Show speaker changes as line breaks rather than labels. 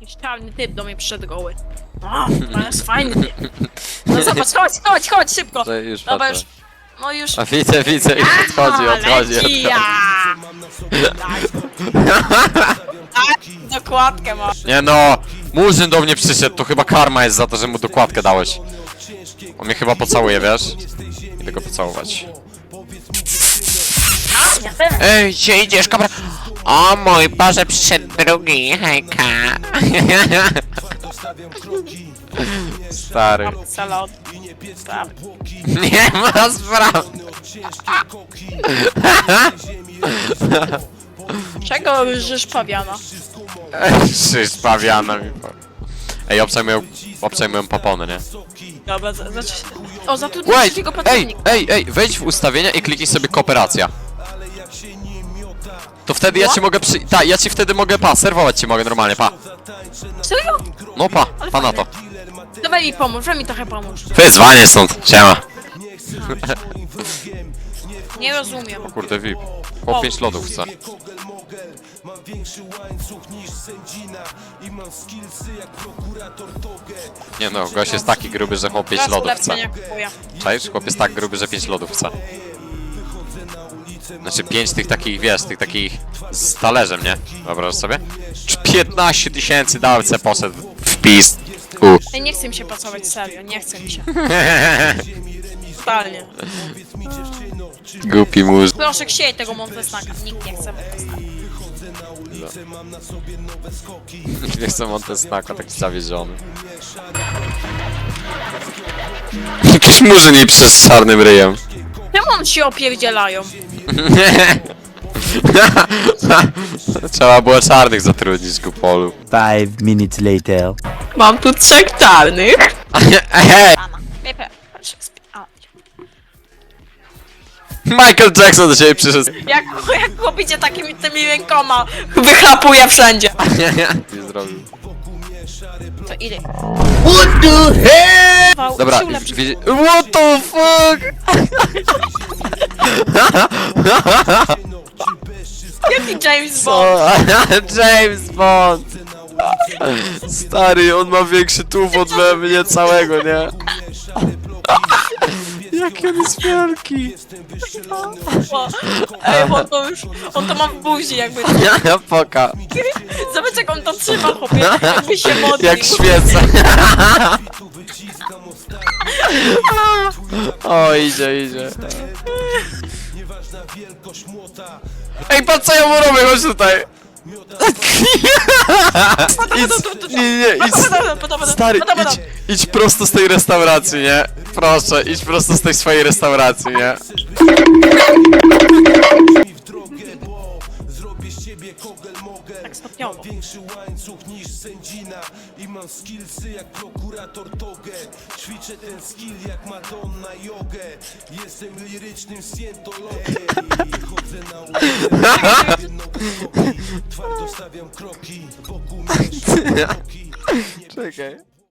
Jakiś czarny typ do mnie przyszedł goły. O, to jest fajny typ. No zobacz, chodź, chodź, chodź, szybko.
To już
Dobra,
patrzę.
już. No już.
A widzę, widzę, już odchodzi,
A,
odchodzi,
leci,
odchodzi.
ja. Tak, dokładkę ma.
Nie no, Murzyn do mnie przyszedł, to chyba karma jest za to, że mu dokładkę dałeś. On mnie chyba pocałuje, wiesz? Idę go pocałować. Ej, gdzie idziesz, kabra? O mój Boże, przyszedł drugi, hejka. Stary.
Salon. Tak.
Nie ma sprawy.
Czego żysz pawiana?
Krzyż pawiana mi. Ej, obczaj moją paponę, nie?
Dobra, za- znaczy... O, zatrudnię
Wait,
trzeciego
ej,
pracownika.
ej, ej, wejdź w ustawienia i kliknij sobie kooperacja. To wtedy ja ci mogę przy... Tak, ja ci wtedy mogę, pa, serwować ci mogę normalnie, pa.
Serio?
No pa, pa na to.
Dawaj mi pomóż, weź mi trochę pomóż.
Wyzwanie stąd, siema.
Nie rozumiem.
Kurde, VIP. Po 5 lodów chcę. Nie no, gość jest taki gruby, że chłop 5
Teraz
lodów chce.
ulepszenia kupuję.
Czaisz? Chłop jest tak gruby, że 5 lodów chce. Znaczy 5 tych takich, wiesz, tych takich z talerzem, nie? Wyobrażasz sobie? Czy 15 tysięcy se poszedł w pis. U.
Ej, nie chce mi się pracować, serio, nie chce mi się. Totalnie.
Głupi mórz.
Proszę, ksiej tego Montesnaka. Nikt nie chce Montesnaka.
Nie chcę Montesnaka, taki zawiedziony. Jakiś murzyn jej przez czarnym ryjem.
On się opierdzielają?
Trzeba było czarnych zatrudnić ku polu.
Five minutes later.
Mam tu trzech czarnych.
Ej,
Pana. A,
Michael Jackson do ciebie przyszedł.
Jak, jak chłopicie takimi tymi rękoma wychlapuje wszędzie.
Nie zrobił.
To ile?
Dobra,
Sił lepszy.
wiedzie... What the fuck?
Jaki James
Co?
Bond?
James Bond! Stary, on ma większy tułów od mnie całego, nie? Jaki on jest wielki!
O, Ej, on to już, on to ma w buzi jakby.
Poka,
Zobacz jak on to trzyma, chłopie. Jakby się modlił.
jak świeca. O, idzie, idzie. Ej, patrz co ja mu robię, chodź tutaj! Idź, nie, nie, idź, Stary, idź, idź prosto z tej restauracji, nie? Proszę, idź prosto z tej swojej restauracji, nie?
Tak stopniowo.
Większy łańcuch niż sędzina I mam skillsy jak prokurator Togę Ćwiczę ten skill jak Madonna jogę Jestem lirycznym scientologiem I chodzę na ulicę. Twardo stawiam kroki
Czekaj.